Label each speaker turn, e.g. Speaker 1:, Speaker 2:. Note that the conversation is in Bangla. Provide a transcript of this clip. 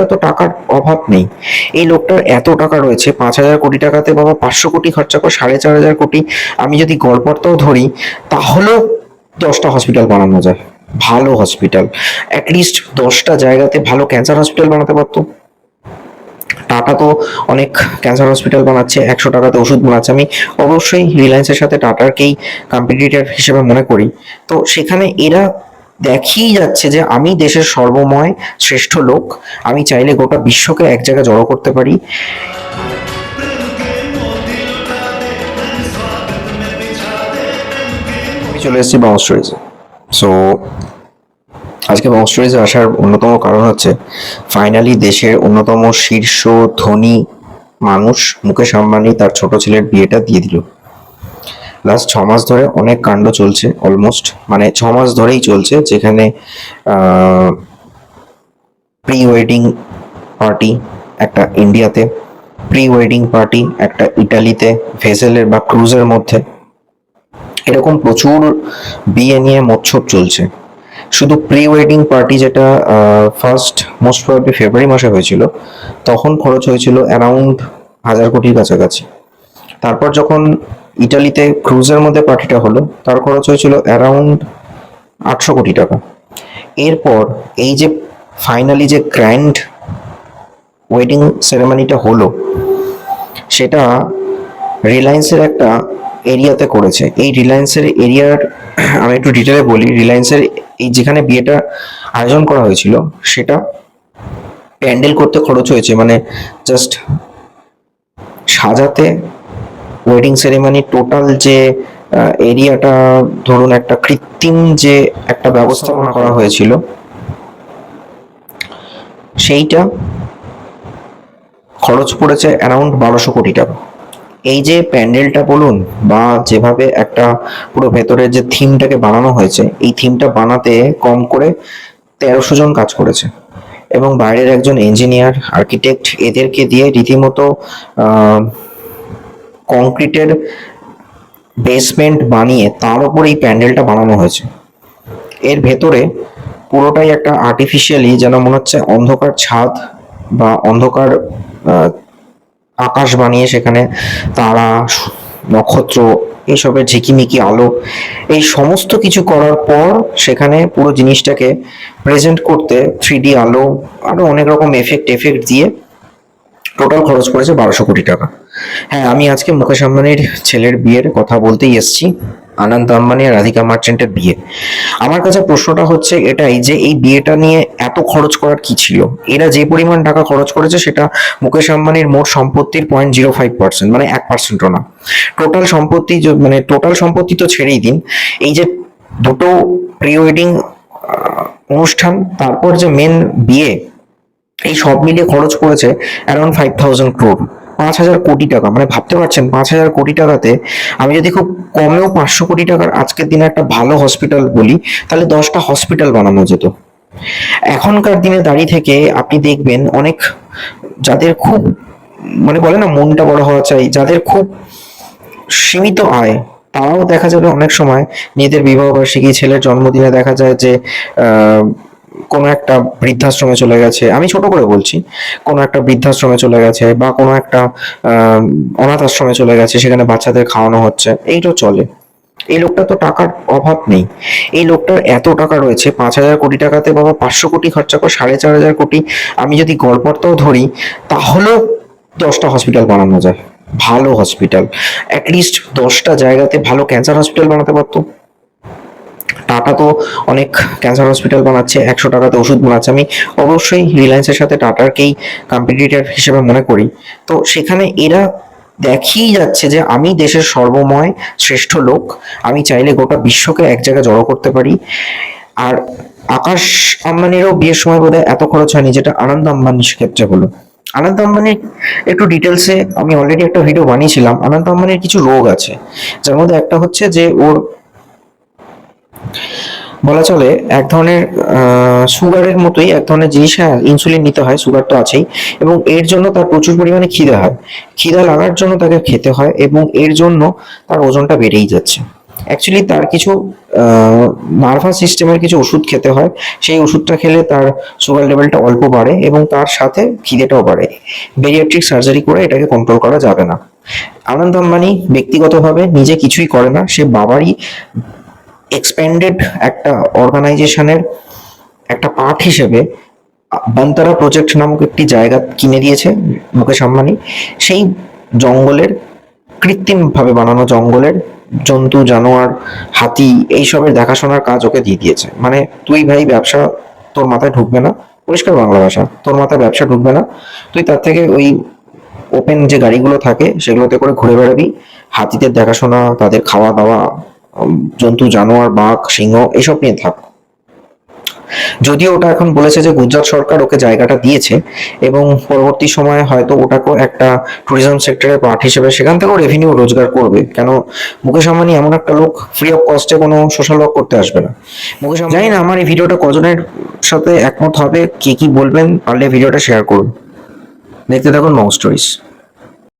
Speaker 1: লোকটা তো টাকার অভাব নেই। এই লোকটার এত টাকা রয়েছে, পাঁচ হাজার কোটি টাকাতে বাবা পাঁচশো কোটি খরচা করে সাড়ে চার হাজার কোটি। আমি যদি গড়পড়তাও ধরি, তাহলেও দশটা হসপিটাল বানানো যায়। ভালো হসপিটাল অ্যাটলিস্ট দশটা জায়গাতে ভালো ক্যান্সার হসপিটাল বানাতে পারতো। টাটা তো অনেক ক্যান্সার হসপিটাল বানাচ্ছে, একশো টাকাতে ওষুধ বানাচ্ছে। আমি অবশ্যই রিলায়েন্সের সাথে টাটারকেই কম্পিটিটর হিসেবে মনে করি। তো সেখানে এরা দেখিয়ে যাচ্ছে যে আমি দেশের সর্বময় শ্রেষ্ঠ লোক। আমি চাইলে গোটা বিশ্বকে এক জায়গায় জড়ো করতে পারি। চলে এসেছি বাউন্স স্টোরিজে সো আজকে বাউন্স স্টোরিজে আসার অন্যতম কারণ হচ্ছে ফাইনালি দেশের অন্যতম শীর্ষ ধনী মানুষ মুকেশ আম্বানি তার ছোট ছেলের বিয়েটা দিয়ে দিল। লাস্ট ছ মাস ধরে অনেক কাণ্ড চলছে অলমোস্ট মানে ছ মাস ধরেই চলছে, যেখানে প্রি ওয়েডিং পার্টি একটা ইন্ডিয়াতে প্রি ওয়েডিং পার্টি একটা ইটালিতে ভেসেলের বা ক্রুজের মধ্যে, এরকম প্রচুর বিয়ে নিয়ে মৎসব চলছে। শুধু প্রি ওয়েডিং পার্টি যেটা ফার্স্ট মোস্ট প্রবাবলি ফেব্রুয়ারি মাসে হয়েছিল, তখন খরচ হয়েছিল অ্যারাউন্ড হাজার কোটির কাছাকাছি। তারপর যখন ইটালিতে ক্রুজের মধ্যে পার্টিটা হলো, তার খরচ হয়েছিল অ্যারাউন্ড আটশো কোটি টাকা। এরপর এই যে ফাইনালি যে গ্র্যান্ড ওয়েডিং সেরেমনিটা হলো, সেটা রিলায়েন্সের একটা এরিয়াতে করেছে। এই রিলায়েন্সের এরিয়ার আমি একটু ডিটেলে বলি রিলায়েন্সের এই যেখানে বিয়েটা আয়োজন করা হয়েছিল, সেটা প্যান্ডেল করতে খরচ হয়েছে মানে জাস্ট সাজাতে ওয়েডিং সেরেমনি টোটাল যে এরিয়াটা ধরুন একটা কৃত্রিম যে একটা ব্যবস্থাপনা করা হয়েছিল সেইটা খরচ পড়েছে অ্যারাউন্ড বারোশো কোটি টাকা। এই যে প্যান্ডেলটা বলুন বা যেভাবে একটা পুরো ভেতরের যে থিমটাকে বানানো হয়েছে এই থিমটা বানাতে কম করে তেরোশো জন কাজ করেছে। এবং বাইরের একজন ইঞ্জিনিয়ার আর্কিটেক্ট এদেরকে দিয়ে রীতিমতো কংক্রিটের বেসমেন্ট বানিয়ে তার উপর এই প্যান্ডেলটা বানানো হয়েছে। এর ভেতরে পুরোটাই একটা আর্টিফিশিয়ালি যেন মনে হচ্ছে অন্ধকার ছাদ বা অন্ধকার আকাশ বানিয়ে সেখানে তারা, নক্ষত্র এইসবের ঝিকিমিকি, আলো, এই সমস্ত কিছু করার পর সেখানে পুরো জিনিসটাকে প্রেজেন্ট করতে থ্রি আলো, আরও অনেক রকম এফেক্ট এফেক্ট দিয়ে টোটাল খরচ করেছে বারোশো কোটি টাকা। হ্যাঁ আমি আজকে মুকেশ আম্বানির ছেলের বিয়ের কথা বলতেই এসেছি, আনন্দ আম্বানি আর রাধিকা মার্চেন্টের বিয়ে। আমার কাছে প্রশ্নটা হচ্ছে এটাই যে এই বিয়েটা নিয়ে এত খরচ করার কি ছিল? এরা যে পরিমাণ টাকা খরচ করেছে সেটা মুকেশ আম্বানির মোট সম্পত্তির পয়েন্ট জিরো ফাইভ পার্সেন্ট মানে এক পার্সেন্টও না। টোটাল সম্পত্তি মানে টোটাল সম্পত্তি তো ছেড়েই দিন। এই যে দুটো প্রি ওয়েডিং অনুষ্ঠান, তারপর যে মেন বিয়ে এই সব মিলিয়ে খরচ করেছে অ্যারাউন্ড ফাইভ থাউজেন্ড ক্রোড পাঁচ হাজার কোটি টাকা মানে ভাবতে পারছেন পাঁচ হাজার কোটি টাকাতে আমি যদি খুব কমেও পাঁচশো কোটি টাকার আজকের দিনে একটা ভালো হসপিটাল বলি, তাহলে দশটা হসপিটাল বানানো যেত। এখনকার দিনে দাঁড়িয়ে থেকে আপনি দেখবেন অনেক যাদের খুব মানে বলে না মনটা বড় হওয়া চাই, যাদের খুব সীমিত আয়, তারাও দেখা যাবে অনেক সময় নিজেদের বিবাহ বার্ষিকী, ছেলের জন্মদিনে দেখা যায় যে কোনো একটা বৃদ্ধাশ্রমে চলে গেছে, আমি ছোট করে বলছি, কোনো একটা বৃদ্ধাশ্রমে চলে গেছে বা কোনো একটা অনাথ আশ্রমে চলে গেছে, সেখানে বাচ্চাদের খাওয়ানো হচ্ছে এইটা চলে। এই লোকটা তো টাকার অভাব নেই। এই লোকটার এত টাকা রয়েছে, পাঁচ হাজার কোটি টাকাতে বাবা পাঁচশো কোটি খরচা করে সাড়ে চার হাজার কোটি, আমি যদি গড়পড়তাও ধরি, তাহলেও দশটা হসপিটাল বানানো যায়। ভালো হসপিটাল অ্যাটলিস্ট দশটা জায়গাতে ভালো ক্যান্সার হসপিটাল বানাতে পারতো। টাটা তো অনেক ক্যান্সার হসপিটাল বানাচ্ছে, একশো টাকাতে ওষুধ বানাচ্ছে। আমি অবশ্যই রিলায়েন্সের সাথে টাটারকেই কম্পিটিটর হিসেবে মনে করি। তো সেখানে এরা দেখিয়ে যাচ্ছে যে আমি দেশের সর্বময় শ্রেষ্ঠ লোক, আমি চাইলে গোটা বিশ্বকে এক জায়গায় জড়ো করতে পারি। আর আকাশ আম্বানিরও বিয়ের সময় বোধহয় এত খরচ হয়নি, যেটা আনন্দ আম্বানির ক্ষেত্রে হলো আনন্দ আম্বানির একটু ডিটেলসে আমি অলরেডি একটা ভিডিও বানিয়েছিলাম। আনন্দ আম্বানির কিছু রোগ আছে, যার মধ্যে একটা হচ্ছে যে ওর বলা চলে এক ধরনের সুগারের মতোই এক ধরনের জিনিস হ্যাঁ ইনসুলিন নিতে হয় সুগার তো আছেই, এবং এর জন্য তার প্রচুর পরিমাণে খিদে হয়। খিদা লাগার জন্য তাকে খেতে হয় এবং এর জন্য তার ওজনটা বেড়েই যাচ্ছে। অ্যাকচুয়ালি তার কিছু নার্ভাস সিস্টেমের কিছু ওষুধ খেতে হয়, সেই ওষুধটা খেলে তার সুগার লেভেলটা অল্প বাড়ে এবং তার সাথে খিদেটাও বাড়ে। বেরিয়াট্রিক সার্জারি করে এটাকে কন্ট্রোল করা যাবে না। আনন্দ আম্বানি ব্যক্তিগতভাবে নিজে কিছুই করে না, সে বাবারই এক্সপ্যান্ডেড একটা অর্গানাইজেশনের একটা পার্ট হিসেবে, বান্তারা প্রজেক্ট নামক একটি জায়গা কিনে দিয়েছে মুকেশ আম্বানি। সেই জঙ্গলের কৃত্রিমভাবে বানানো জঙ্গলের জন্তু, জানোয়ার, হাতি এইসবের দেখাশোনার কাজ ওকে দিয়ে দিয়েছে। মানে তুই ভাই ব্যবসা, তোর মাথায় ঢুকবে না। পরিষ্কার বাংলা ভাষা, তোর মাথায় ব্যবসা ঢুকবে না। তুই তার থেকে ওই ওপেন যে গাড়িগুলো থাকে, সেগুলোতে করে ঘুরে বেড়াবি। হাতিদের দেখাশোনা, তাদের খাওয়া দাওয়া জন্তু, জানোয়ার, বাঘ, সিংহ, এসব নিয়ে থাক। যদিও ওটা এখন বলেছে যে গুজরাট সরকার ওকে জায়গাটা দিয়েছে এবং পরবর্তী সময়ে হয়তো ওটাকেও একটা ট্যুরিজম সেক্টরের পার্ট হিসেবে সেখান থেকেও রেভিনিউ রোজগার করবে। কেন, মুকেশ আম্বানি এমন একটা লোক ফ্রি অফ কস্টে কোনো সোশ্যাল ওয়ার্ক করতে আসবে না। মুকেশ জানি না, আমার এই ভিডিওটা কজনের সাথে একমত হবে, কে কি বলবেন, পারলে ভিডিওটা শেয়ার করুন। দেখতে থাকুন মং স্টোরিজ